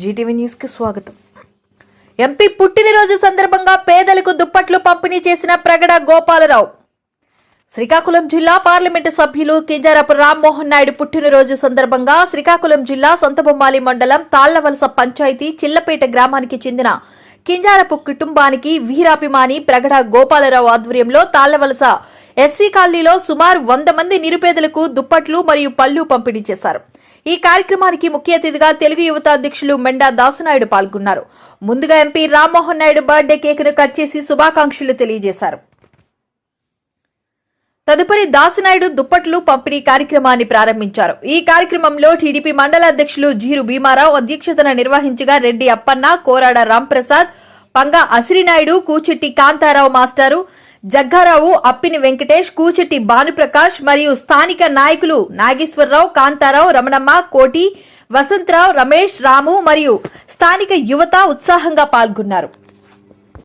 Zee TV న్యూస్కి స్వాగతం. MP పుట్టినరోజు సందర్భంగా పేదలకు దుప్పట్లు పంపిణీ చేసిన ప్రగడ గోపాలరావు. శ్రీకాకుళం జిల్లా పార్లమెంటు సభ్యులు కింజారపు రామ్మోహన్ నాయుడు పుట్టినరోజు సందర్భంగా శ్రీకాకుళం జిల్లా సొంతబొమ్మాలి మండలం తాళ్ళవలస పంచాయతీ చిల్లపేట గ్రామానికి చెందిన కింజారపు కుటుంబానికి వీరాభిమాని ప్రగడ గోపాలరావు ఆధ్వర్యంలో తాళ్ళవలస ఎస్సీ కాలనీలో సుమారు వంద మంది నిరుపేదలకు దుప్పట్లు మరియు పళ్ళు పంపిణీ చేశారు. ఈ కార్యక్రమానికి ముఖ్య అతిథిగా తెలుగు యువత అధ్యక్షులు మెండా దాసునాయుడు పాల్గొన్నారు. ముందుగా ఎంపీ రామ్మోహన్ నాయుడు బర్త్డే కేకును కట్ చేసి శుభాకాంక్షలు తెలియజేశారు. తదుపరి దాసునాయుడు దుప్పట్లు పంపిణీ కార్యక్రమాన్ని ప్రారంభించారు. ఈ కార్యక్రమంలో టీడీపీ మండల అధ్యక్షులు జీరు భీమారావు అధ్యక్షతన నిర్వహించగా రెడ్డి అప్పన్న కోరాడ రాంప్రసాద్ పంగా అసిరినాయుడు కూచెట్టి కాంతారావు మాస్టారు జగ్గారావు అప్పిని వెంకటేష్ కూచెట్టి భానుప్రకాష్ మరియు స్థానిక నాయకులు నాగేశ్వరరావు కాంతారావు రమణమ్మ కోటి వసంతరావు రమేష్ రాము మరియు స్థానిక యువత ఉత్సాహంగా పాల్గొన్నారు.